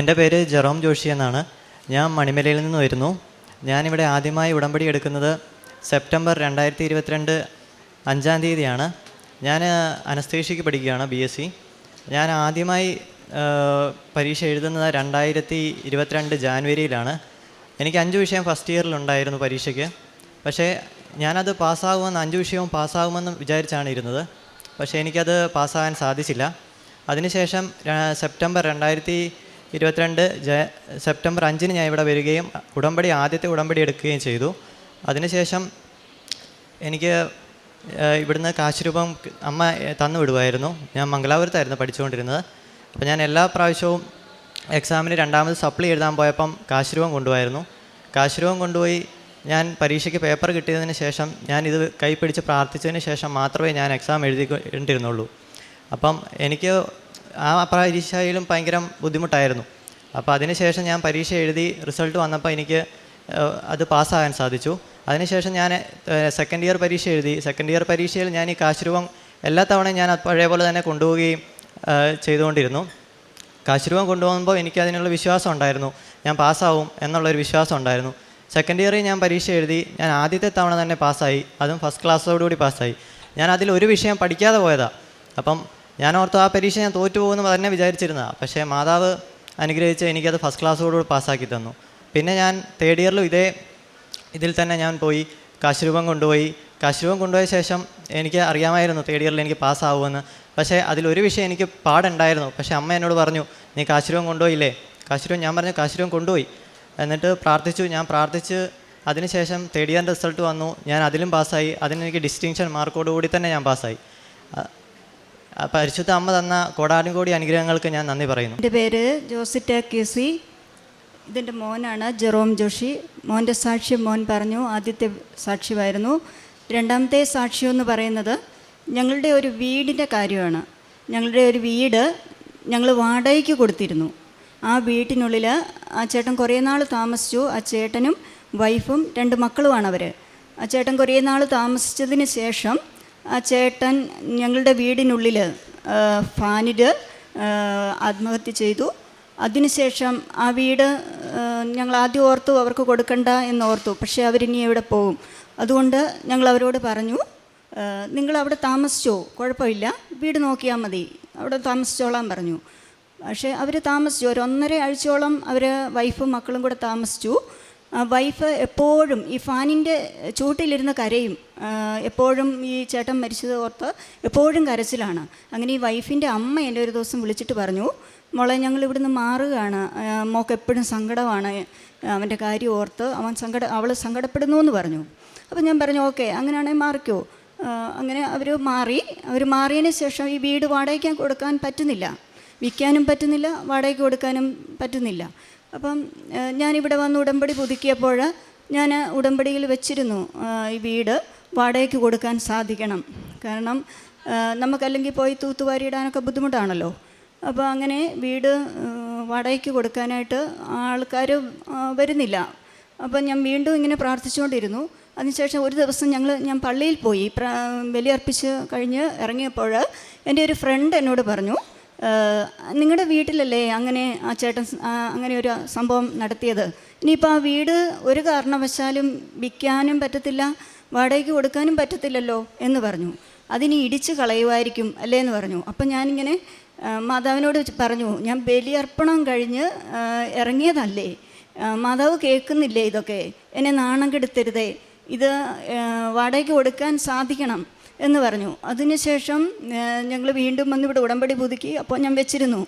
എന്റെ പേര് ജെറോം ജോഷി എന്നാണ്. ഞാൻ മണിമലയിൽ നിന്ന് വരുന്നു. ഞാനിവിടെ ആദ്യമായി ഉടമ്പടി എടുക്കുന്നത് സെപ്റ്റംബർ രണ്ടായിരത്തി ഇരുപത്തിരണ്ട് അഞ്ചാം തീയതിയാണ്. ഞാൻ അനസ്തേഷ്യക്ക് പഠിക്കുകയാണ് ബി എസ് സി. ഞാൻ ആദ്യമായി പരീക്ഷ എഴുതുന്നത് രണ്ടായിരത്തി ഇരുപത്തിരണ്ട് ജാനുവരിയിലാണ്. എനിക്ക് അഞ്ച് വിഷയം ഫസ്റ്റ് ഇയറിലുണ്ടായിരുന്നു പരീക്ഷയ്ക്ക്. പക്ഷേ ഞാനത് പാസ്സാകുമെന്ന് അഞ്ച് വിഷയവും പാസ്സാകുമെന്ന് വിചാരിച്ചാണ് ഇരുന്നത്. പക്ഷേ എനിക്കത് പാസ്സാകാൻ സാധിച്ചില്ല. അതിനുശേഷം സെപ്റ്റംബർ രണ്ടായിരത്തി ഇരുപത്തിരണ്ട് ജ സെപ്റ്റംബർ അഞ്ചിന് ഞാൻ ഇവിടെ വരികയും ഉടമ്പടി ആദ്യത്തെ ഉടമ്പടി എടുക്കുകയും ചെയ്തു. അതിനുശേഷം എനിക്ക് ഇവിടുന്ന് കാശ് രൂപം അമ്മ തന്നു വിടുമായിരുന്നു ഞാൻ മംഗലാപുരത്തായിരുന്നു പഠിച്ചുകൊണ്ടിരുന്നത്. അപ്പോൾ ഞാൻ എല്ലാ പ്രാവശ്യവും എക്സാമിന് രണ്ടാമത് സപ്ലി എഴുതാൻ പോയപ്പം കാശ് രൂപം കൊണ്ടുപോയിരുന്നു കാശ് രൂപം കൊണ്ടുപോയി ഞാൻ പരീക്ഷയ്ക്ക് പേപ്പർ കിട്ടിയതിന് ശേഷം ഞാൻ ഇത് കൈ പിടിച്ച് പ്രാർത്ഥിച്ചതിന് ശേഷം മാത്രമേ ഞാൻ എക്സാം എഴുതി എഴുതിക്കൊണ്ടിരുന്നുള്ളൂ. അപ്പം എനിക്ക് ആ പരീക്ഷയിലും ഭയങ്കര ബുദ്ധിമുട്ടായിരുന്നു. അപ്പോൾ അതിനുശേഷം ഞാൻ പരീക്ഷ എഴുതി റിസൾട്ട് വന്നപ്പോൾ എനിക്ക് അത് പാസ്സാകാൻ സാധിച്ചു. അതിനുശേഷം ഞാൻ സെക്കൻഡ് ഇയർ പരീക്ഷ എഴുതി. സെക്കൻഡ് ഇയർ പരീക്ഷയിൽ ഞാൻ ഈ കാശുരൂപം എല്ലാ തവണയും ഞാൻ പഴയപോലെ പഴയ പോലെ തന്നെ കൊണ്ടുപോവുകയും ചെയ്തുകൊണ്ടിരുന്നു. കാശുരൂപം കൊണ്ടുപോകുമ്പോൾ എനിക്ക് അതിനുള്ള വിശ്വാസം ഉണ്ടായിരുന്നു. ഞാൻ പാസ്സാവും എന്നുള്ളൊരു വിശ്വാസം ഉണ്ടായിരുന്നു. സെക്കൻഡ് ഇയറിൽ ഞാൻ പരീക്ഷ എഴുതി. ഞാൻ ആദ്യത്തെ തവണ തന്നെ പാസ്സായി. അതും ഫസ്റ്റ് ക്ലാസ്സോടുകൂടി പാസ്സായി. ഞാൻ അതിൽ ഒരു വിഷയം പഠിക്കാതെ പോയതാണ് അപ്പം ഞാൻ ഓർത്തു ആ പരീക്ഷ ഞാൻ തോറ്റു പോകുമെന്ന് തന്നെ വിചാരിച്ചിരുന്നതാണ് പക്ഷേ മാതാവ് അനുഗ്രഹിച്ച് എനിക്കത് ഫസ്റ്റ് ക്ലാസ്സോടുകൂടി പാസ്സാക്കി തന്നു. പിന്നെ ഞാൻ തേർഡ് ഇയറിലും ഇതേ ഇതിൽ തന്നെ ഞാൻ പോയി കാശുരൂപം കൊണ്ടുപോയി. കാശുരൂപം കൊണ്ടുപോയ ശേഷം എനിക്ക് അറിയാമായിരുന്നു തേർഡ് ഇയറിൽ എനിക്ക് പാസ്സാവുമെന്ന്. പക്ഷേ അതിലൊരു വിഷയം എനിക്ക് പാടുണ്ടായിരുന്നു. പക്ഷേ അമ്മ എന്നോട് പറഞ്ഞു നീ കാശുരൂപം കൊണ്ടുപോയില്ലേ? കാശുരൂപം ഞാൻ പറഞ്ഞു കാശുരൂപം കൊണ്ടുപോയി. എന്നിട്ട് പ്രാർത്ഥിച്ചു. ഞാൻ പ്രാർത്ഥിച്ച് അതിനുശേഷം തേർഡ് ഇയറിന്റെ റിസൾട്ട് വന്നു. ഞാൻ അതിലും പാസ്സായി. അതിനെനിക്ക് ഡിസ്റ്റിങ്ഷൻ മാർക്കോടുകൂടി തന്നെ ഞാൻ പാസ്സായി. പരിശുദ്ധ അമ്മ തന്ന കോടാനുകോടി അനുഗ്രഹങ്ങൾക്ക് ഞാൻ നന്ദി പറയുന്നു. എന്റെ പേര് ജോസിറ്റ കെസി ഇതിന്റെ മോനാണ് ജെറോം ജോഷി. മോന്റെ സാക്ഷ്യം മോൻ പറഞ്ഞു ആദ്യത്തെ സാക്ഷ്യമായിരുന്നു. രണ്ടാമത്തെ സാക്ഷ്യം എന്ന് പറയുന്നത് ഞങ്ങളുടെ ഒരു വീടിന്റെ കാര്യമാണ്. ഞങ്ങളുടെ ഒരു വീട് ഞങ്ങൾ വാടകയ്ക്ക് കൊടുത്തിരുന്നു. ആ വീട്ടിനുള്ളിൽ ആ ചേട്ടൻ കുറേ നാൾ താമസിച്ചു. ആ ചേട്ടനും വൈഫും രണ്ട് മക്കളുമാണ് അവർ. ആ ചേട്ടൻ കുറേ നാൾ താമസിച്ചതിന് ശേഷം ആ ചേട്ടൻ ഞങ്ങളുടെ വീടിനുള്ളിൽ ഫാനിൽ ആത്മഹത്യ ചെയ്തു. അതിനുശേഷം ആ വീട് ഞങ്ങൾ ആദ്യം ഓർത്തു അവർക്ക് കൊടുക്കണ്ട എന്ന് ഓർത്തു. പക്ഷേ അവരിനി എവിടെ പോകും അതുകൊണ്ട് ഞങ്ങൾ അവരോട് പറഞ്ഞു നിങ്ങൾ അവിടെ താമസിച്ചോ? കുഴപ്പമില്ല. വീട് നോക്കിയാൽ മതി. അവിടെ താമസിച്ചോളാൻ പറഞ്ഞു. പക്ഷേ അവർ താമസിച്ചു. ഒരു ഒന്നര ആഴ്ചയോളം അവർ വൈഫും മക്കളും കൂടെ താമസിച്ചു. വൈഫ് എപ്പോഴും ഈ ഫാനിന്റെ ചൂട്ടിലിരുന്ന് കരയും എപ്പോഴും ഈ ചേട്ടൻ മരിച്ചത് ഓർത്ത് എപ്പോഴും കരച്ചിലാണ്. അങ്ങനെ ഈ വൈഫിന്റെ അമ്മ എന്റെ ഒരു ദിവസം വിളിച്ചിട്ട് പറഞ്ഞു മോളെ ഞങ്ങൾ ഇവിടുന്ന് മാറുകയാണ്. മോക്ക് എപ്പോഴും സങ്കടമാണ്. അവന്റെ കാര്യം ഓർത്ത് അവൻ സങ്കട അവൾ സങ്കടപ്പെടുന്നു എന്ന് പറഞ്ഞു. അപ്പോൾ ഞാൻ പറഞ്ഞു ഓക്കെ അങ്ങനെയാണെങ്കിൽ മാറിക്കോ. അങ്ങനെ അവർ മാറി. അവർ മാറിയതിന് ശേഷം ഈ വീട് വാടകയ്ക്ക് കൊടുക്കാൻ പറ്റുന്നില്ല. വിൽക്കാനും പറ്റുന്നില്ല വാടകയ്ക്ക് കൊടുക്കാനും പറ്റുന്നില്ല. അപ്പം ഞാനിവിടെ വന്ന് ഉടമ്പടി പുതുക്കിയപ്പോൾ ഞാൻ ഉടമ്പടിയിൽ വെച്ചിരുന്നു ഈ വീട് വാടകയ്ക്ക് കൊടുക്കാൻ സാധിക്കണം. കാരണം നമുക്കല്ലെങ്കിൽ പോയി തൂത്തുവാരിയിടാനൊക്കെ ബുദ്ധിമുട്ടാണല്ലോ. അപ്പോൾ അങ്ങനെ വീട് വാടകയ്ക്ക് കൊടുക്കാനായിട്ട് ആൾക്കാർ വരുന്നില്ല. അപ്പം ഞാൻ വീണ്ടും ഇങ്ങനെ പ്രാർത്ഥിച്ചുകൊണ്ടിരുന്നു. അതിനുശേഷം ഒരു ദിവസം ഞങ്ങൾ ഞാൻ പള്ളിയിൽ പോയി ബലിയർപ്പിച്ച് കഴിഞ്ഞ് ഇറങ്ങിയപ്പോൾ എന്റെ ഒരു ഫ്രണ്ട് എന്നോട് പറഞ്ഞു നിങ്ങളുടെ വീട്ടിലല്ലേ അങ്ങനെ ആ ചേട്ടൻ അങ്ങനെ ഒരു സംഭവം നടത്തിയത്? ഇനിയിപ്പോൾ ആ വീട് ഒരു കാരണവശാലും വിൽക്കാനും പറ്റത്തില്ല വാടകയ്ക്ക് കൊടുക്കാനും പറ്റത്തില്ലല്ലോ എന്ന് പറഞ്ഞു. അതിനി ഇടിച്ച് കളയുമായിരിക്കും അല്ലേ എന്ന് പറഞ്ഞു. അപ്പം ഞാനിങ്ങനെ മാതാവിനോട് പറഞ്ഞു ഞാൻ ബലിയർപ്പണം കഴിഞ്ഞ് ഇറങ്ങിയതല്ലേ? മാതാവ് കേൾക്കുന്നില്ലേ ഇതൊക്കെ? എന്നെ നാണം കെടുത്തരുതേ. ഇത് വാടകയ്ക്ക് കൊടുക്കാൻ സാധിക്കണം. എന്ന് പറഞ്ഞു. അതിനുശേഷം ഞങ്ങൾ വീണ്ടും വന്ന് ഇവിടെ ഉടമ്പടി പുതുക്കി. അപ്പോൾ ഞാൻ വെച്ചിരുന്നു.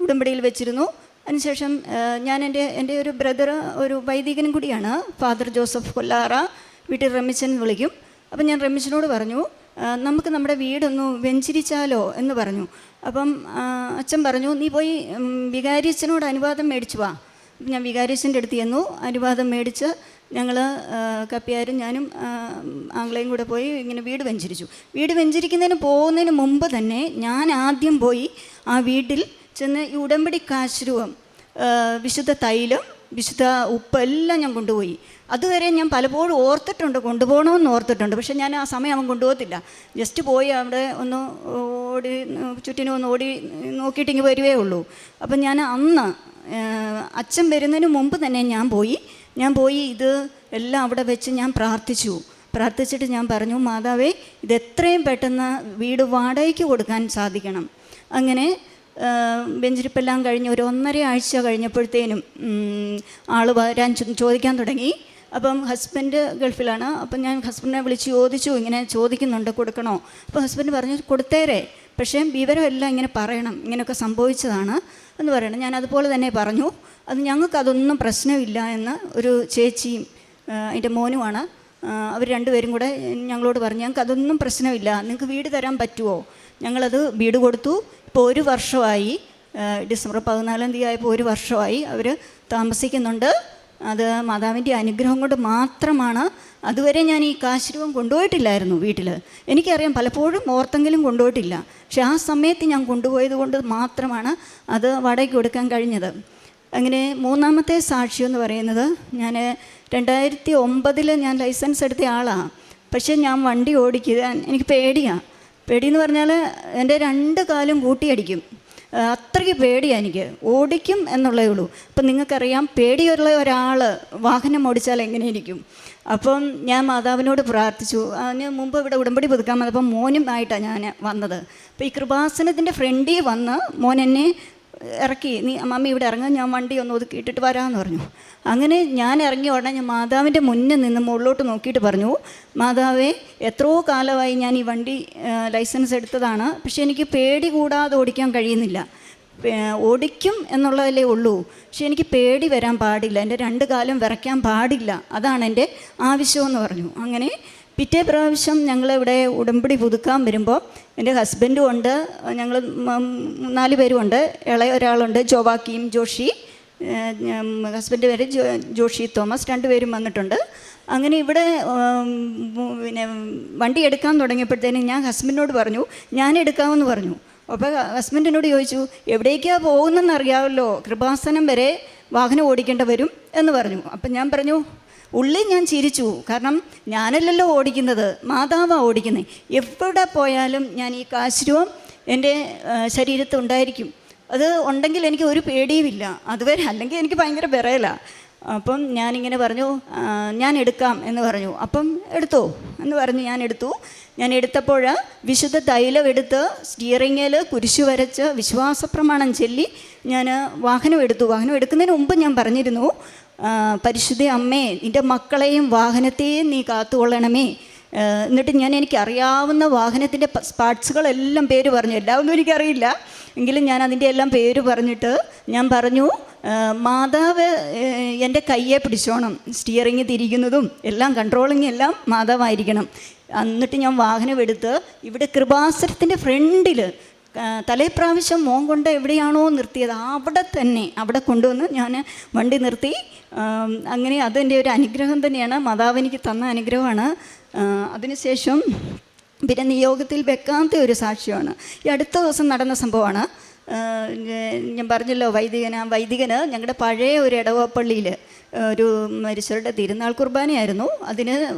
ഉടമ്പടിയിൽ വെച്ചിരുന്നു. അതിനുശേഷം ഞാൻ എന്റെ എന്റെ ഒരു ബ്രദർ ഒരു വൈദികനും കൂടിയാണ്. ഫാദർ ജോസഫ് കൊല്ലാറ വീട്ടിൽ റമിച്ചൻ വിളിക്കും. അപ്പം ഞാൻ റമിച്ചനോട് പറഞ്ഞു നമുക്ക് നമ്മുടെ വീടൊന്ന് വെഞ്ചിരിച്ചാലോ? എന്ന് പറഞ്ഞു. അപ്പം അച്ഛൻ പറഞ്ഞു നീ പോയി വികാരിച്ചനോട് അനുവാദം മേടിച്ചു വാ. ഞാൻ വികാരിച്ചന്റെ അടുത്ത് ചെന്നു അനുവാദം മേടിച്ച് ഞങ്ങൾ കപ്പിയാരും ഞാനും ആംഗ്ലയും കൂടെ പോയി ഇങ്ങനെ വീട് വെഞ്ചരിച്ചു. വീട് വെഞ്ചരിക്കുന്നതിന് പോകുന്നതിന് മുമ്പ് തന്നെ ഞാൻ ആദ്യം പോയി ആ വീട്ടിൽ ചെന്ന് ഈ ഉടമ്പടി കാശ്രൂപം വിശുദ്ധ തൈലം വിശുദ്ധ ഉപ്പ് എല്ലാം ഞാൻ കൊണ്ടുപോയി. അതുവരെ ഞാൻ പലപ്പോഴും ഓർത്തിട്ടുണ്ട് കൊണ്ടുപോകണമെന്ന് ഓർത്തിട്ടുണ്ട്. പക്ഷേ ഞാൻ ആ സമയം അവൻ കൊണ്ടുപോകത്തില്ല. ജസ്റ്റ് പോയി അവിടെ ഒന്ന് ഓടി ചുറ്റിനും ഒന്ന് ഓടി നോക്കിയിട്ട് ഇങ്ങ് വരുവേ ഉള്ളൂ. അപ്പം ഞാൻ അന്ന് അച്ഛൻ വരുന്നതിന് മുമ്പ് തന്നെ ഞാൻ പോയി ഞാൻ പോയി ഇത് എല്ലാം അവിടെ വെച്ച് ഞാൻ പ്രാർത്ഥിച്ചു. പ്രാർത്ഥിച്ചിട്ട് ഞാൻ പറഞ്ഞു മാതാവേ ഇത് എത്രയും പെട്ടെന്ന് വീട് വാടകയ്ക്ക് കൊടുക്കാൻ സാധിക്കണം. അങ്ങനെ ബെഞ്ചിരിപ്പെല്ലാം കഴിഞ്ഞ് ഒരു ഒന്നര ആഴ്ച കഴിഞ്ഞപ്പോഴത്തേനും ആൾ വരാൻ ചോദിക്കാൻ തുടങ്ങി. അപ്പം ഹസ്ബൻഡ് ഗൾഫിലാണ്. അപ്പം ഞാൻ ഹസ്ബൻഡിനെ വിളിച്ച് ചോദിച്ചു ഇങ്ങനെ ചോദിക്കുന്നുണ്ട് കൊടുക്കണോ? അപ്പോൾ ഹസ്ബൻഡ് പറഞ്ഞു കൊടുത്തേരെ. പക്ഷേ വിവരമെല്ലാം ഇങ്ങനെ പറയണം. ഇങ്ങനെയൊക്കെ സംഭവിച്ചതാണ്. എന്ന് പറയണം. ഞാൻ അതുപോലെ തന്നെ പറഞ്ഞു. അത് ഞങ്ങൾക്കതൊന്നും പ്രശ്നമില്ല എന്ന് ഒരു ചേച്ചിയും എന്റെ മോനുമാണ്. അവർ രണ്ടുപേരും കൂടെ ഞങ്ങളോട് പറഞ്ഞു ഞങ്ങൾക്ക് അതൊന്നും പ്രശ്നമില്ല. നിങ്ങൾക്ക് വീട് തരാൻ പറ്റുമോ? ഞങ്ങളത് വീട് കൊടുത്തു. ഇപ്പോൾ ഒരു വർഷമായി ഡിസംബർ പതിനാലാം തീയതി ആയപ്പോൾ ഒരു വർഷമായി അവർ താമസിക്കുന്നുണ്ട്. അത് മാതാവിന്റെ അനുഗ്രഹം കൊണ്ട് മാത്രമാണ്. അതുവരെ ഞാൻ ഈ കാശുരൂപം കൊണ്ടുപോയിട്ടില്ലായിരുന്നു വീട്ടിൽ. എനിക്കറിയാം പലപ്പോഴും ഓർത്തെങ്കിലും കൊണ്ടുപോയിട്ടില്ല. പക്ഷെ ആ സമയത്ത് ഞാൻ കൊണ്ടുപോയത് കൊണ്ട് മാത്രമാണ് അത് വാടകയ്ക്ക് കൊടുക്കാൻ കഴിഞ്ഞത്. അങ്ങനെ മൂന്നാമത്തെ സാക്ഷി എന്ന് പറയുന്നത് ഞാൻ രണ്ടായിരത്തി ഒമ്പതിൽ ഞാൻ ലൈസൻസ് എടുത്ത ആളാണ് പക്ഷേ ഞാൻ വണ്ടി ഓടിക്കുക എനിക്ക് പേടിയാണ് പേടിയെന്ന് പറഞ്ഞാൽ എന്റെ രണ്ട് കാലും കൂട്ടിയടിക്കും. അത്രയ്ക്ക് പേടിയാണ് എനിക്ക്. ഓടിക്കും എന്നുള്ളേ ഉള്ളൂ. അപ്പം നിങ്ങൾക്കറിയാം പേടിയുള്ള ഒരാൾ വാഹനം ഓടിച്ചാൽ എങ്ങനെയിരിക്കും? അപ്പം ഞാൻ മാതാവിനോട് പ്രാർത്ഥിച്ചു. അതിന് മുമ്പ് ഇവിടെ ഉടമ്പടി പുതുക്കാൻ വന്നപ്പോൾ മോനും ആയിട്ടാണ് ഞാൻ വന്നത്. അപ്പോൾ ഈ കൃപാസനത്തിന്റെ ഫ്രണ്ടിൽ വന്ന് മോൻ എന്നെ ഇറക്കി നീ മമ്മി ഇവിടെ ഇറങ്ങാൻ ഞാൻ വണ്ടി ഒന്ന് ഒതുക്കിയിട്ടിട്ട് വരാമെന്ന് പറഞ്ഞു. അങ്ങനെ ഞാൻ ഇറങ്ങി ഉടനെ ഞാൻ മാതാവിന്റെ മുന്നിൽ നിന്ന് മുകളിലോട്ട് നോക്കിയിട്ട് പറഞ്ഞു മാതാവേ എത്രയോ കാലമായി ഞാൻ ഈ വണ്ടി ലൈസൻസ് എടുത്തതാണ് പക്ഷേ എനിക്ക് പേടി കൂടാതെ ഓടിക്കാൻ കഴിയുന്നില്ല. ഓടിക്കും എന്നുള്ളതല്ലേ ഉള്ളൂ പക്ഷെ എനിക്ക് പേടി വരാൻ പാടില്ല എന്റെ രണ്ട് കാലം വിറയ്ക്കാൻ പാടില്ല അതാണ് എന്റെ ആവശ്യമെന്ന് പറഞ്ഞു. അങ്ങനെ പിറ്റേ പ്രാവശ്യം ഞങ്ങളിവിടെ ഉടമ്പടി പുതുക്കാൻ വരുമ്പോൾ എന്റെ ഹസ്ബൻഡും ഉണ്ട്. ഞങ്ങൾ നാല് പേരുമുണ്ട്. ഇളയ ഒരാളുണ്ട് ജോവാക്കിയും ജോഷി. ഹസ്ബൻഡ് പേര് ജോഷി തോമസ് രണ്ടുപേരും വന്നിട്ടുണ്ട്. അങ്ങനെ ഇവിടെ പിന്നെ വണ്ടി എടുക്കാൻ തുടങ്ങിയപ്പോഴത്തേനും ഞാൻ ഹസ്ബൻഡിനോട് പറഞ്ഞു ഞാൻ എടുക്കാമെന്ന് പറഞ്ഞു. അപ്പോൾ ഹസ്ബൻഡിനോട് ചോദിച്ചു എവിടേക്കാണ് പോകുന്നതെന്ന് അറിയാമല്ലോ കൃപാസനം വരെ വാഹനം ഓടിക്കേണ്ട വരും എന്ന് പറഞ്ഞു. അപ്പം ഞാൻ പറഞ്ഞു ഉള്ളിൽ ഞാൻ ചിരിച്ചു. കാരണം ഞാനല്ലല്ലോ ഓടിക്കുന്നത് മാതാവാണ് ഓടിക്കുന്നത് എവിടെ പോയാലും ഞാൻ ഈ കാശുരൂപം എന്റെ ശരീരത്ത് ഉണ്ടായിരിക്കും. അത് ഉണ്ടെങ്കിൽ എനിക്ക് ഒരു പേടിയുമില്ല. അതുവരെ അല്ലെങ്കിൽ എനിക്ക് ഭയങ്കര വിറയല. അപ്പം ഞാനിങ്ങനെ പറഞ്ഞു ഞാൻ എടുക്കാം എന്ന് പറഞ്ഞു. അപ്പം എടുത്തോ എന്ന് പറഞ്ഞു ഞാൻ എടുത്തു. ഞാൻ എടുത്തപ്പോൾ വിശുദ്ധ തൈലം എടുത്ത് സ്റ്റിയറിങ്ങിൽ കുരിശു വരച്ച് വിശ്വാസപ്രമാണം ചൊല്ലി ഞാൻ വാഹനം എടുത്തു. വാഹനം എടുക്കുന്നതിന് മുമ്പ് ഞാൻ പറഞ്ഞിരുന്നു പരിശുദ്ധ അമ്മേ നിന്റെ മക്കളെയും വാഹനത്തെയും നീ കാത്തുകൊള്ളണമേ. എന്നിട്ട് ഞാൻ എനിക്ക് അറിയാവുന്ന വാഹനത്തിന്റെ പാർട്സുകളെല്ലാം പേര് പറഞ്ഞു. എല്ലാം ഒന്നും എനിക്കറിയില്ല. എങ്കിലും ഞാൻ അതിന്റെ എല്ലാം പേര് പറഞ്ഞിട്ട് ഞാൻ പറഞ്ഞു മാതാവ് എന്റെ കയ്യെ പിടിച്ചോണം. സ്റ്റിയറിങ് തിരിക്കുന്നതും എല്ലാം കൺട്രോളിങ് എല്ലാം മാതാവായിരിക്കണം. എന്നിട്ട് ഞാൻ വാഹനം എടുത്ത് ഇവിടെ കൃപാസനത്തിന്റെ ഫ്രണ്ടിൽ തലേപ്രാവശ്യം മോൻ കൊണ്ട് എവിടെയാണോ നിർത്തിയത് അവിടെ തന്നെ അവിടെ കൊണ്ടുവന്ന് ഞാൻ വണ്ടി നിർത്തി അങ്ങനെ അതെന്റെ ഒരു അനുഗ്രഹം തന്നെയാണ്. മാതാവ് എനിക്ക് തന്ന അനുഗ്രഹമാണ്. അതിനുശേഷം പിന്നെ നിയോഗത്തിൽ വെക്കാത്ത ഒരു സാക്ഷ്യമാണ്. ഈ അടുത്ത ദിവസം നടന്ന സംഭവമാണ്. ഞാൻ- പറഞ്ഞല്ലോ വൈദികന വൈദികന് ഞങ്ങളുടെ പഴയ ഒരു ഇടവപ്പള്ളിയിൽ ഒരു മരിച്ചവരുടെ തിരുനാൾ കുർബാനയായിരുന്നു. അതിന്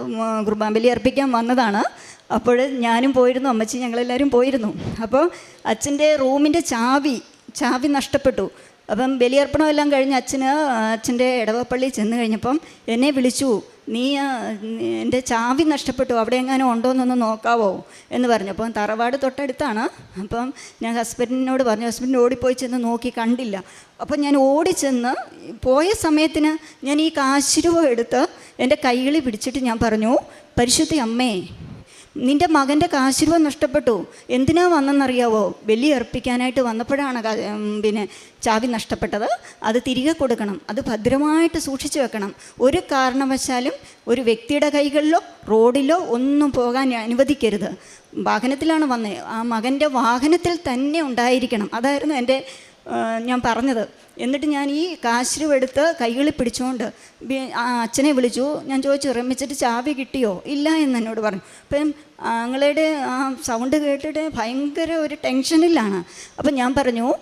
കുർബാൻ അർപ്പിക്കാൻ വന്നതാണ്. അപ്പോൾ ഞാനും പോയിരുന്നു അമ്മച്ചി ഞങ്ങളെല്ലാവരും പോയിരുന്നു. അപ്പോൾ അച്ഛന്റെ റൂമിന്റെ ചാവി ചാവി നഷ്ടപ്പെട്ടു. അപ്പം ബലിയർപ്പണം എല്ലാം കഴിഞ്ഞ് അച്ഛന് അച്ഛന്റെ ഇടവപ്പള്ളി ചെന്ന് കഴിഞ്ഞപ്പം എന്നെ വിളിച്ചു നീ എന്റെ ചാവി നഷ്ടപ്പെട്ടു അവിടെ എങ്ങാനും ഉണ്ടോ എന്നൊന്ന് നോക്കാവോ? എന്ന് പറഞ്ഞു. അപ്പം തറവാട് തൊട്ടടുത്താണ്. അപ്പം ഞാൻ ഹസ്ബൻഡിനോട് പറഞ്ഞു ഹസ്ബൻഡ് ഓടിപ്പോയി ചെന്ന് നോക്കി കണ്ടില്ല. അപ്പം ഞാൻ ഓടിച്ചെന്ന് പോയ സമയത്തിന് ഞാൻ ഈ കാശുരൂപം എടുത്ത് എന്റെ കൈകളി പിടിച്ചിട്ട് ഞാൻ പറഞ്ഞു പരിശുദ്ധി അമ്മേ നിന്റെ മകന്റെ കാശുരൂപം നഷ്ടപ്പെട്ടു. എന്തിനാ വന്നെന്നറിയാവോ? ബലി അർപ്പിക്കാനായിട്ട് വന്നപ്പോഴാണ് പിന്നെ ചാവി നഷ്ടപ്പെട്ടത്. അത് തിരികെ കൊടുക്കണം. അത് ഭദ്രമായിട്ട് സൂക്ഷിച്ചു വെക്കണം. ഒരു കാരണവശാലും ഒരു വ്യക്തിയുടെ കൈകളിലോ റോഡിലോ ഒന്നും പോകാൻ അനുവദിക്കരുത്. വാഹനത്തിലാണ് വന്നത് ആ മകന്റെ വാഹനത്തിൽ തന്നെ ഉണ്ടായിരിക്കണം. അതായിരുന്നു എന്റെ ഞാൻ പറഞ്ഞത്. എന്നിട്ട് ഞാൻ ഈ കാശ് എടുത്ത് കൈകളിൽ പിടിച്ചുകൊണ്ട് അച്ഛനെ വിളിച്ചു. ഞാൻ ചോദിച്ചു റമ്മിച്ചിട്ട് ചാവി കിട്ടിയോ? ഇല്ല എന്ന് എന്നോട് പറഞ്ഞു. അപ്പം ആങ്ങളുടെ ആ സൗണ്ട് കേട്ടിട്ട് ഭയങ്കര ഒരു ടെൻഷനിലാണ്. അപ്പം ഞാൻ പറഞ്ഞു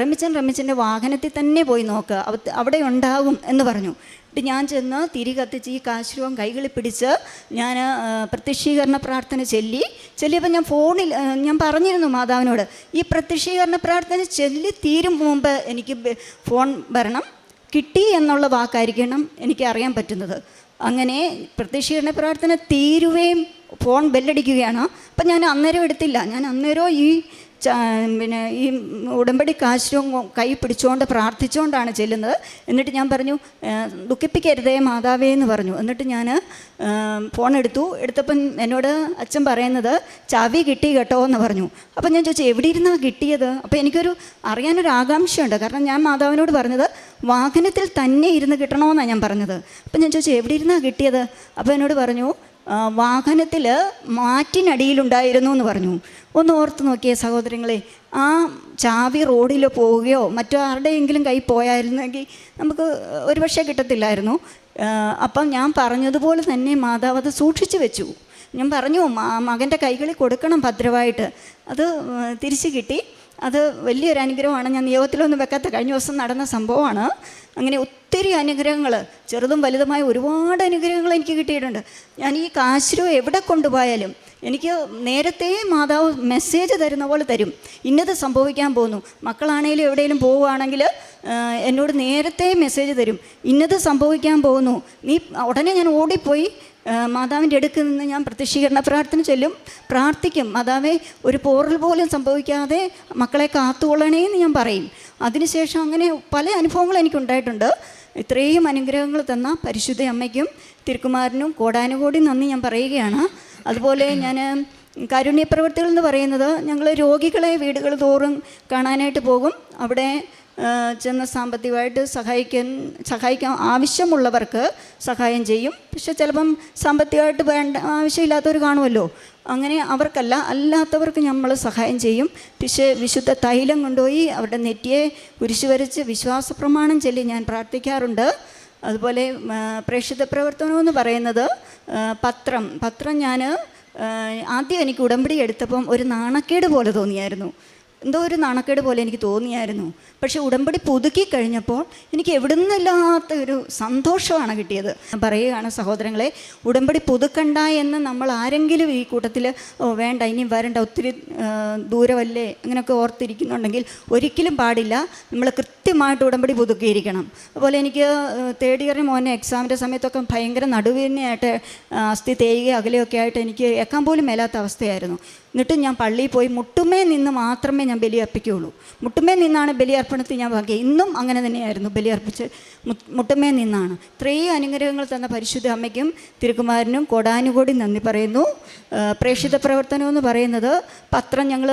റമിച്ചൻ റമ്മിച്ചന്റെ വാഹനത്തിൽ തന്നെ പോയി നോക്കുക അവിടെ ഉണ്ടാകും എന്ന് പറഞ്ഞു. എന്നിട്ട് ഞാൻ ചെന്ന് തിരി കത്തിച്ച് ഈ കാശ്രൂപം കൈകളിൽ പിടിച്ച് ഞാൻ പ്രത്യക്ഷീകരണ പ്രാർത്ഥന ചൊല്ലി. ചൊല്ലിയപ്പോൾ ഞാൻ ഫോണിൽ ഞാൻ പറഞ്ഞിരുന്നു മാതാവിനോട് ഈ പ്രത്യക്ഷീകരണ പ്രാർത്ഥന ചൊല്ലി തീരും മുമ്പ് എനിക്ക് ഫോൺ വരണം. കിട്ടി എന്നുള്ള വാക്കായിരിക്കണം എനിക്ക് അറിയാൻ പറ്റുന്നത്. അങ്ങനെ പ്രത്യക്ഷീകരണ പ്രാർത്ഥന തീരുവേം ഫോൺ ബെല്ലടിക്കുകയാണ്. അപ്പം ഞാൻ അന്നേരം എടുത്തില്ല. ഞാൻ അന്നേരം ഈ പിന്നെ ഈ ഉടമ്പടി കാശും കൈ പിടിച്ചുകൊണ്ട് പ്രാർത്ഥിച്ചുകൊണ്ടാണ് ചെല്ലുന്നത്. എന്നിട്ട് ഞാൻ പറഞ്ഞു "ഏഹ്, ദുഃഖിപ്പിക്കരുതേ മാതാവേ എന്ന് പറഞ്ഞു. എന്നിട്ട് ഞാൻ ഫോൺ എടുത്തു. എടുത്തപ്പം എന്നോട് അച്ഛൻ പറയുന്നത് ചാവി കിട്ടി കേട്ടോ എന്ന് പറഞ്ഞു. അപ്പം ഞാൻ ചോദിച്ചു എവിടെ ഇരുന്നാണ് കിട്ടിയത്? അപ്പോൾ എനിക്കൊരു അറിയാനൊരു ആകാംക്ഷയുണ്ട് കാരണം ഞാൻ മാതാവിനോട് പറഞ്ഞത് വാഹനത്തിൽ തന്നെ ഇരുന്ന് കിട്ടണമെന്നാണ് ഞാൻ പറഞ്ഞത്. അപ്പം ഞാൻ ചോദിച്ചു എവിടെ ഇരുന്നാണ് കിട്ടിയത്? അപ്പോൾ എന്നോട് പറഞ്ഞു വാഹനത്തിൽ മാറ്റിനടിയിലുണ്ടായിരുന്നു എന്ന് പറഞ്ഞു. ഒന്ന് ഓർത്ത് നോക്കിയേ സഹോദരങ്ങളെ ആ ചാവി റോഡിൽ പോവുകയോ മറ്റോ ആരുടെയെങ്കിലും കൈ പോയായിരുന്നെങ്കിൽ നമുക്ക് ഒരുപക്ഷെ കിട്ടത്തില്ലായിരുന്നു. അപ്പം ഞാൻ പറഞ്ഞതുപോലെ തന്നെ മാതാവ് അത് സൂക്ഷിച്ചു വെച്ചു. ഞാൻ പറഞ്ഞു "മ- മകന്റെ കൈകളിൽ കൊടുക്കണം ഭദ്രമായിട്ട്. അത് തിരിച്ച് കിട്ടി. അത് വലിയൊരു അനുഗ്രഹമാണ്. ഞാൻ നിയോഗത്തിലൊന്നും വെക്കാത്ത കഴിഞ്ഞ ദിവസം നടന്ന സംഭവമാണ്. അങ്ങനെ ഒത്തിരി അനുഗ്രഹങ്ങൾ ചെറുതും വലുതുമായ ഒരുപാട് അനുഗ്രഹങ്ങൾ എനിക്ക് കിട്ടിയിട്ടുണ്ട്. ഞാൻ ഈ കാശ്രൂ എവിടെ കൊണ്ടുപോയാലും എനിക്ക് നേരത്തെ മാതാവ് മെസ്സേജ് തരുന്ന പോലെ തരും. ഇന്നത് സംഭവിക്കാൻ പോകുന്നു. മക്കളാണെങ്കിലും എവിടെയെങ്കിലും പോവുകയാണെങ്കിൽ എന്നോട് നേരത്തെ മെസ്സേജ് തരും. ഇന്നത് സംഭവിക്കാൻ പോകുന്നു. നീ ഉടനെ ഞാൻ ഓടിപ്പോയി മാതാവിന്റെ അടുക്ക് നിന്ന് ഞാൻ പ്രത്യക്ഷീകരണ പ്രാർത്ഥന ചൊല്ലും. പ്രാർത്ഥിക്കും. മാതാവെ ഒരു പോറൽ പോലും സംഭവിക്കാതെ മക്കളെ കാത്തുകൊള്ളണേ എന്ന് ഞാൻ പറയും. അതിനുശേഷം അങ്ങനെ പല അനുഭവങ്ങൾ എനിക്കുണ്ടായിട്ടുണ്ട്. ഇത്രയും അനുഗ്രഹങ്ങൾ തന്ന പരിശുദ്ധ അമ്മയ്ക്കും തിരുക്കുമാരനും കോടാനുകോടി നന്ദി ഞാൻ പറയുകയാണ്. അതുപോലെ ഞാൻ കാരുണ്യപ്രവർത്തികൾ എന്ന് പറയുന്നത് ഞങ്ങൾ രോഗികളെ വീടുകൾ തോറും കാണാനായിട്ട് പോകും. അവിടെ ചെന്ന് സാമ്പത്തികമായിട്ട് സഹായിക്കാൻ സഹായിക്കാൻ ആവശ്യമുള്ളവർക്ക് സഹായം ചെയ്യും. പക്ഷെ ചിലപ്പം സാമ്പത്തികമായിട്ട് വേണ്ട ആവശ്യമില്ലാത്തവർ കാണുമല്ലോ. അങ്ങനെ അവർക്കല്ല അല്ലാത്തവർക്ക് നമ്മൾ സഹായം ചെയ്യും. പക്ഷേ വിശുദ്ധ തൈലം കൊണ്ടുപോയി അവരുടെ നെറ്റിയെ കുരിശു വരച്ച് വിശ്വാസ പ്രമാണം ചൊല്ലി ഞാൻ പ്രാർത്ഥിക്കാറുണ്ട്. അതുപോലെ പ്രേക്ഷിത പ്രവർത്തനം എന്ന് പറയുന്നത് പത്രം. പത്രം ഞാൻ ആദ്യം എനിക്ക് ഉടമ്പടി എടുത്തപ്പം ഒരു നാണക്കേട് പോലെ തോന്നിയായിരുന്നു. എന്തോ ഒരു നാണക്കേട് പോലെ എനിക്ക് തോന്നിയായിരുന്നു. പക്ഷെ ഉടമ്പടി പുതുക്കി കഴിഞ്ഞപ്പോൾ എനിക്ക് എവിടുന്നില്ലാത്ത ഒരു സന്തോഷമാണ് കിട്ടിയത്. പറയുകയാണ് സഹോദരങ്ങളെ ഉടമ്പടി പുതുക്കണ്ട എന്ന് നമ്മൾ ആരെങ്കിലും ഈ കൂട്ടത്തിൽ വേണ്ട ഇനി വരണ്ട ഒത്തിരി ദൂരമല്ലേ അങ്ങനെയൊക്കെ ഓർത്തിരിക്കുന്നുണ്ടെങ്കിൽ ഒരിക്കലും പാടില്ല. നമ്മൾ കൃത്യമായിട്ട് ഉടമ്പടി പുതുക്കിയിരിക്കണം. അതുപോലെ എനിക്ക് തേർഡ് ഇയറിന് മോനെ എക്സാമിന്റെ സമയത്തൊക്കെ ഭയങ്കര നടുവേദനയായിട്ട് ആ, അസ്ഥി തേയുക അകലെയൊക്കെ ആയിട്ട് എനിക്ക് എക്കാൻ പോലും മേലാത്ത അവസ്ഥയായിരുന്നു. എന്നിട്ടും ഞാൻ പള്ളിയിൽ പോയി മുട്ടുമേ നിന്ന് മാത്രമേ ഞാൻ ബലിയർപ്പിക്കുകയുള്ളൂ. മുട്ടുമേ നിന്നാണ് ബലിയർപ്പണത്തിൽ ഞാൻ വാങ്ങിയത് ഇന്നും അങ്ങനെ തന്നെയായിരുന്നു ബലിയർപ്പിച്ച് മുട്ടുമേ നിന്നാണ്. ഇത്രയും അനുഗ്രഹങ്ങൾ തന്ന പരിശുദ്ധ അമ്മയ്ക്കും തിരുക്കുമാരനും കൊടാനുകൂടി നന്ദി പറയുന്നു. പ്രേക്ഷിത പ്രവർത്തനം എന്ന് പറയുന്നത് പത്രം ഞങ്ങൾ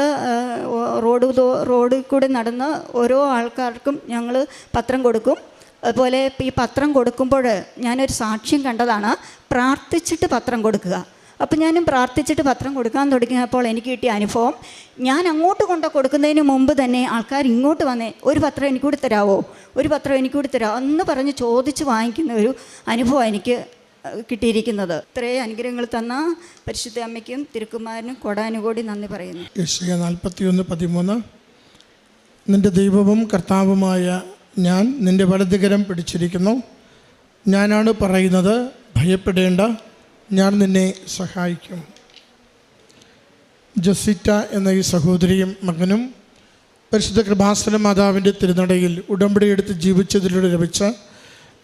റോഡ് റോഡിൽ കൂടെ നടന്ന് ഓരോ ആൾക്കാർക്കും ഞങ്ങൾ പത്രം കൊടുക്കും. അതുപോലെ ഈ പത്രം കൊടുക്കുമ്പോൾ ഞാനൊരു സാക്ഷ്യം കണ്ടതാണ്. പ്രാർത്ഥിച്ചിട്ട് പത്രം കൊടുക്കുക. അപ്പോൾ ഞാനും പ്രാർത്ഥിച്ചിട്ട് പത്രം കൊടുക്കാൻ തുടങ്ങിയപ്പോൾ എനിക്ക് കിട്ടിയ അനുഭവം ഞാൻ അങ്ങോട്ട് കൊണ്ട് കൊടുക്കുന്നതിന് മുമ്പ് തന്നെ ആൾക്കാർ ഇങ്ങോട്ട് വന്നേ ഒരു പത്രം എനിക്ക് കൂടി തരാവോ? ഒരു പത്രം എനിക്ക് കൂടി തരാമോ എന്ന് പറഞ്ഞ് ചോദിച്ച് വാങ്ങിക്കുന്ന ഒരു അനുഭവം എനിക്ക് കിട്ടിയിരിക്കുന്നത്. ഇത്രയും അനുഗ്രഹങ്ങൾ തന്ന പരിശുദ്ധ അമ്മയ്ക്കും തിരുക്കുമാരനും കൊടാനുകൂടി നന്ദി പറയുന്നു. നാൽപ്പത്തി ഒന്ന് പതിമൂന്ന്. നിന്റെ ദൈവവും കർത്താവുമായ ഞാൻ നിന്റെ വലതുകരം പിടിച്ചിരിക്കുന്നു. ഞാനാണ് പറയുന്നത് ഭയപ്പെടേണ്ട ഞാൻ നിന്നെ സഹായിക്കും. ജസിറ്റ എന്ന ഈ സഹോദരിയും മകനും പരിശുദ്ധ കൃപാസന മാതാവിന്റെ തിരുനടയിൽ ഉടമ്പടി എടുത്ത് ജീവിച്ചതിലൂടെ ലഭിച്ച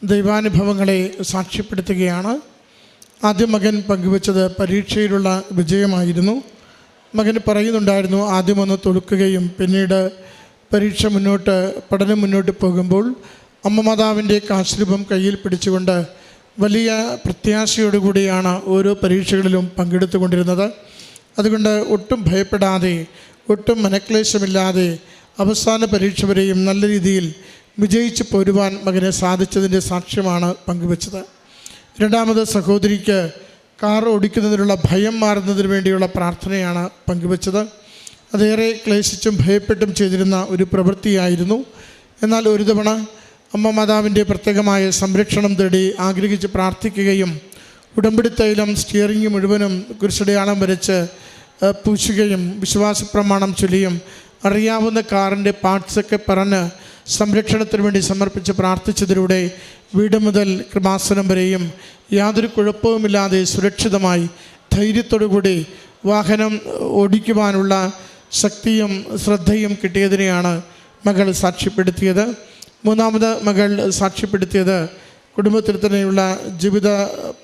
ദൈവാനുഭവങ്ങളെ സാക്ഷ്യപ്പെടുത്തുകയാണ്. ആദ്യ മകൻ പങ്കുവച്ചത് പരീക്ഷയിലുള്ള വിജയമായിരുന്നു. മകൻ പറയുന്നുണ്ടായിരുന്നു ആദ്യമൊന്ന് തൊടുക്കുകയും പിന്നീട് പരീക്ഷ മുന്നോട്ട് പഠനം മുന്നോട്ട് പോകുമ്പോൾ അമ്മ മാതാവിന്റെ കാശ്രൂപം കയ്യിൽ പിടിച്ചുകൊണ്ട് വലിയ പ്രത്യാശയോടുകൂടിയാണ് ഓരോ പരീക്ഷകളിലും പങ്കെടുത്തുകൊണ്ടിരുന്നത്. അതുകൊണ്ട് ഒട്ടും ഭയപ്പെടാതെ ഒട്ടും മനക്ലേശമില്ലാതെ അവസാന പരീക്ഷ വരെയും നല്ല രീതിയിൽ വിജയിച്ച് പോരുവാൻ മകനെ സാധിച്ചതിന്റെ സാക്ഷ്യമാണ് പങ്കുവച്ചത്. രണ്ടാമത് സഹോദരിക്ക് കാർ ഓടിക്കുന്നതിനുള്ള ഭയം മാറുന്നതിന് വേണ്ടിയുള്ള പ്രാർത്ഥനയാണ് പങ്കുവച്ചത്. അതേറെ ക്ലേശിച്ചും ഭയപ്പെട്ടും ചെയ്തിരുന്ന ഒരു പ്രവൃത്തിയായിരുന്നു. എന്നാൽ ഒരു തവണ അമ്മ മാതാവിന്റെ പ്രത്യേകമായ സംരക്ഷണം തേടി ആഗ്രഹിച്ച് പ്രാർത്ഥിക്കുകയും ഉടമ്പടി തൈലം സ്റ്റിയറിംഗ് മുഴുവനും കുരിശടയാളം വരച്ച് പൂശുകയും വിശ്വാസ പ്രമാണം ചൊല്ലിയും അറിയാവുന്ന കാറിന്റെ പാർട്സൊക്കെ പറഞ്ഞ് സംരക്ഷണത്തിന് വേണ്ടി സമർപ്പിച്ച് പ്രാർത്ഥിച്ചതിലൂടെ വീട് മുതൽ കൃപാസനം വരെയും യാതൊരു കുഴപ്പവുമില്ലാതെ സുരക്ഷിതമായി ധൈര്യത്തോടുകൂടി വാഹനം ഓടിക്കുവാനുള്ള ശക്തിയും ശ്രദ്ധയും കിട്ടിയതിനെയാണ് മകൾ സാക്ഷ്യപ്പെടുത്തിയത്. മൂന്നാമത് മകൾ സാക്ഷ്യപ്പെടുത്തിയത് കുടുംബത്തിൽ തന്നെയുള്ള ജീവിത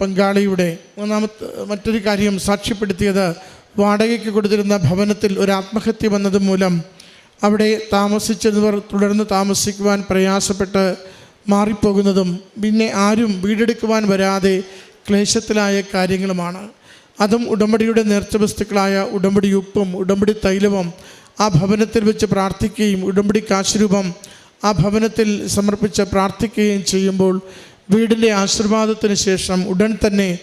പങ്കാളിയുടെ മൂന്നാമത്തെ മറ്റൊരു കാര്യം സാക്ഷ്യപ്പെടുത്തിയത് വാടകയ്ക്ക് കൊടുത്തിരുന്ന ഭവനത്തിൽ ഒരു ആത്മഹത്യ വന്നത് മൂലം അവിടെ താമസിച്ചവർ തുടർന്ന് താമസിക്കുവാൻ പ്രയാസപ്പെട്ട് മാറിപ്പോകുന്നതും പിന്നെ ആരും വീടെടുക്കുവാൻ വരാതെ ക്ലേശത്തിലായ കാര്യങ്ങളുമാണ്. അതും ഉടമ്പടിയുടെ നേർച്ച വസ്തുക്കളായ ഉടമ്പടി ഉപ്പും ഉടമ്പടി തൈലവും ആ ഭവനത്തിൽ വെച്ച് പ്രാർത്ഥിക്കുകയും ഉടമ്പടി കാശുരൂപം ആ ഭവനത്തിൽ സമർപ്പിച്ച് പ്രാർത്ഥിക്കുകയും ചെയ്യുമ്പോൾ വീടിന്റെ ആശീർവാദത്തിന് ശേഷം ഉടൻ തന്നെ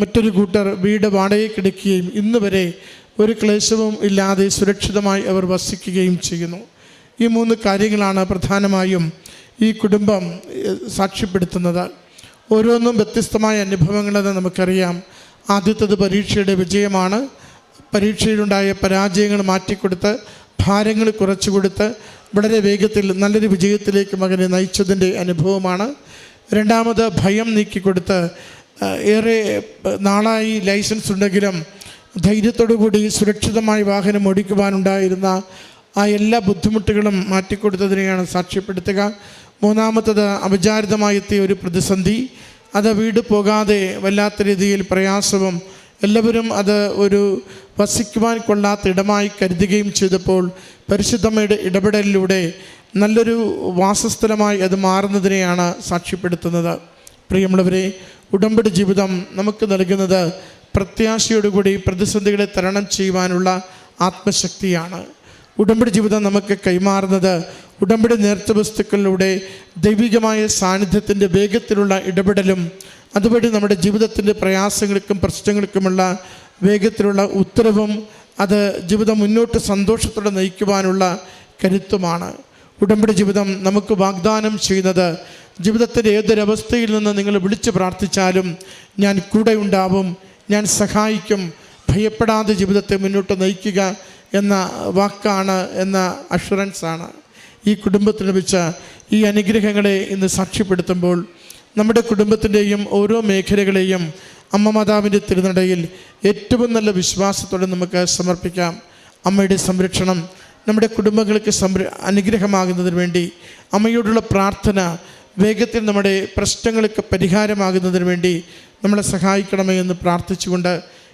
മറ്റൊരു കൂട്ടർ വീട് വാടകയ്ക്കെടുക്കുകയും ഇന്ന് വരെ ഒരു ക്ലേശവും ഇല്ലാതെ സുരക്ഷിതമായി അവർ വസിക്കുകയും ചെയ്യുന്നു. ഈ മൂന്ന് കാര്യങ്ങളാണ് പ്രധാനമായും ഈ കുടുംബം സാക്ഷ്യപ്പെടുത്തുന്നത്. ഓരോന്നും വ്യത്യസ്തമായ അനുഭവങ്ങളെന്ന് നമുക്കറിയാം. ആദ്യത്തത് പരീക്ഷയുടെ വിജയമാണ്. പരീക്ഷയിലുണ്ടായ പരാജയങ്ങൾ മാറ്റിക്കൊടുത്ത് ഭാരങ്ങൾ കുറച്ചു കൊടുത്ത് വളരെ വേഗത്തിൽ നല്ലൊരു വിജയത്തിലേക്ക് മകനെ നയിച്ചതിന്റെ അനുഭവമാണ്. രണ്ടാമത് ഭയം നീക്കിക്കൊടുത്ത് ഏറെ നാളായി ലൈസൻസ് ഉണ്ടെങ്കിലും ധൈര്യത്തോടുകൂടി സുരക്ഷിതമായി വാഹനം ഓടിക്കുവാനുണ്ടായിരുന്ന ആ എല്ലാ ബുദ്ധിമുട്ടുകളും മാറ്റിക്കൊടുത്തതിനെയാണ് സാക്ഷ്യപ്പെടുത്തുക. മൂന്നാമത്തത് അപചാരിതമായെത്തിയ ഒരു പ്രതിസന്ധി അത് വീട് പോകാതെ വല്ലാത്ത രീതിയിൽ പ്രയാസവും എല്ലാവരും അത് ഒരു വസിക്കുവാൻ കൊള്ളാത്ത ഇടമായി കരുതുകയും ചെയ്തപ്പോൾ പരിശുദ്ധമ്മയുടെ ഇടപെടലിലൂടെ നല്ലൊരു വാസസ്ഥലമായി അത് മാറുന്നതിനെയാണ് സാക്ഷ്യപ്പെടുത്തുന്നത്. പ്രിയമുള്ളവരെ ഉടമ്പടി ജീവിതം നമുക്ക് നൽകുന്നത് പ്രത്യാശയോടുകൂടി പ്രതിസന്ധികളെ തരണം ചെയ്യുവാനുള്ള ആത്മശക്തിയാണ്. ഉടമ്പടി ജീവിതം നമുക്ക് കൈമാറുന്നത് ഉടമ്പടി നേർച്ച വസ്തുക്കളിലൂടെ ദൈവികമായ സാന്നിധ്യത്തിന്റെ വേഗത്തിലുള്ള ഇടപെടലും അതുവഴി നമ്മുടെ ജീവിതത്തിന്റെ പ്രയാസങ്ങൾക്കും പ്രശ്നങ്ങൾക്കുമുള്ള വേഗത്തിലുള്ള ഉത്തരവും അത് ജീവിതം മുന്നോട്ട് സന്തോഷത്തോടെ നയിക്കുവാനുള്ള കരുത്തുമാണ്. ഉടമ്പടി ജീവിതം നമുക്ക് വാഗ്ദാനം ചെയ്യുന്നത് ജീവിതത്തിന്റെ ഏതൊരവസ്ഥയിൽ നിന്ന് നിങ്ങൾ വിളിച്ച് പ്രാർത്ഥിച്ചാലും ഞാൻ കൂടെ ഉണ്ടാവും ഞാൻ സഹായിക്കും ഭയപ്പെടാതെ ജീവിതത്തെ മുന്നോട്ട് നയിക്കുക എന്ന വാക്കാണ് എന്ന അഷുറൻസാണ് ഈ കുടുംബത്തിന് ലഭിച്ച ഈ അനുഗ്രഹങ്ങളെ ഇന്ന് സാക്ഷ്യപ്പെടുത്തുമ്പോൾ നമ്മുടെ കുടുംബത്തിന്റെയും ഓരോ മേഖലകളെയും അമ്മ മാതാവിന്റെ തിരുനടയിൽ ഏറ്റവും നല്ല വിശ്വാസത്തോടെ നമുക്ക് സമർപ്പിക്കാം. അമ്മയുടെ സംരക്ഷണം നമ്മുടെ കുടുംബങ്ങൾക്ക് സംര അനുഗ്രഹമാകുന്നതിന് വേണ്ടി അമ്മയോടുള്ള പ്രാർത്ഥന വേഗത്തിൽ നമ്മുടെ പ്രശ്നങ്ങൾക്ക് പരിഹാരമാകുന്നതിന് വേണ്ടി നമ്മളെ സഹായിക്കണമേ എന്ന് പ്രാർത്ഥിച്ചുകൊണ്ട്